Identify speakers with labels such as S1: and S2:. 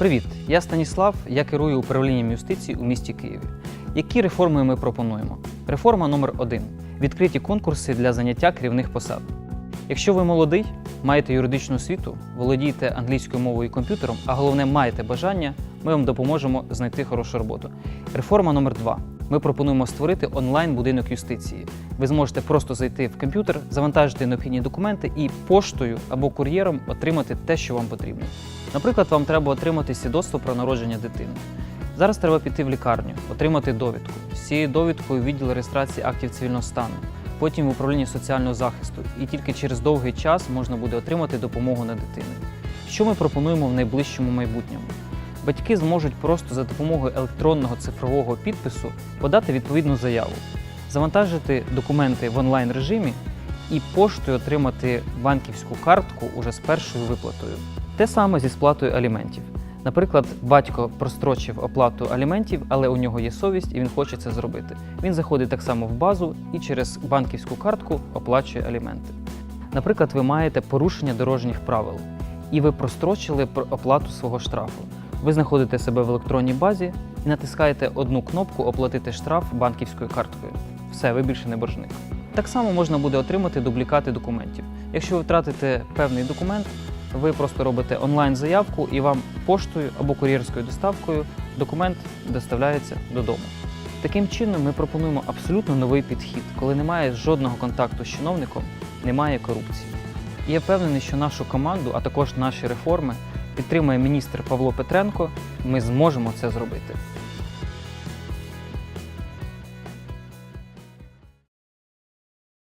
S1: Привіт, я Станіслав. Я керую управлінням юстиції у місті Києві. Які реформи ми пропонуємо? Реформа номер 1 відкриті конкурси для заняття керівних посад. Якщо ви молодий, маєте юридичну освіту, володієте англійською мовою і комп'ютером, а головне маєте бажання, ми вам допоможемо знайти хорошу роботу. Реформа номер 2 Ми пропонуємо створити онлайн-будинок юстиції. Ви зможете просто зайти в комп'ютер, завантажити необхідні документи і поштою або кур'єром отримати те, що вам потрібно. Наприклад, вам треба отримати свідоцтво про народження дитини. Зараз треба піти в лікарню, отримати довідку. З цією довідкою відділ реєстрації актів цивільного стану, потім в управлінні соціального захисту, і тільки через довгий час можна буде отримати допомогу на дитину. Що ми пропонуємо в найближчому майбутньому? Батьки зможуть просто за допомогою електронного цифрового підпису подати відповідну заяву, завантажити документи в онлайн режимі і поштою отримати банківську картку уже з першою виплатою. Те саме зі сплатою аліментів. Наприклад, батько прострочив оплату аліментів, але у нього є совість і він хоче це зробити. Він заходить так само в базу і через банківську картку оплачує аліменти. Наприклад, ви маєте порушення дорожніх правил, і ви прострочили оплату свого штрафу. Ви знаходите себе в електронній базі і натискаєте одну кнопку Оплатити штраф банківською карткою. Все, ви більше не боржник. Так само можна буде отримати дублікати документів. Якщо ви втратите певний документ, ви просто робите онлайн-заявку і вам поштою або кур'єрською доставкою документ доставляється додому. Таким чином, ми пропонуємо абсолютно новий підхід, коли немає жодного контакту з чиновником, немає корупції. І я впевнений, що нашу команду, а також наші реформи підтримує міністр Павло Петренко. Ми зможемо це зробити.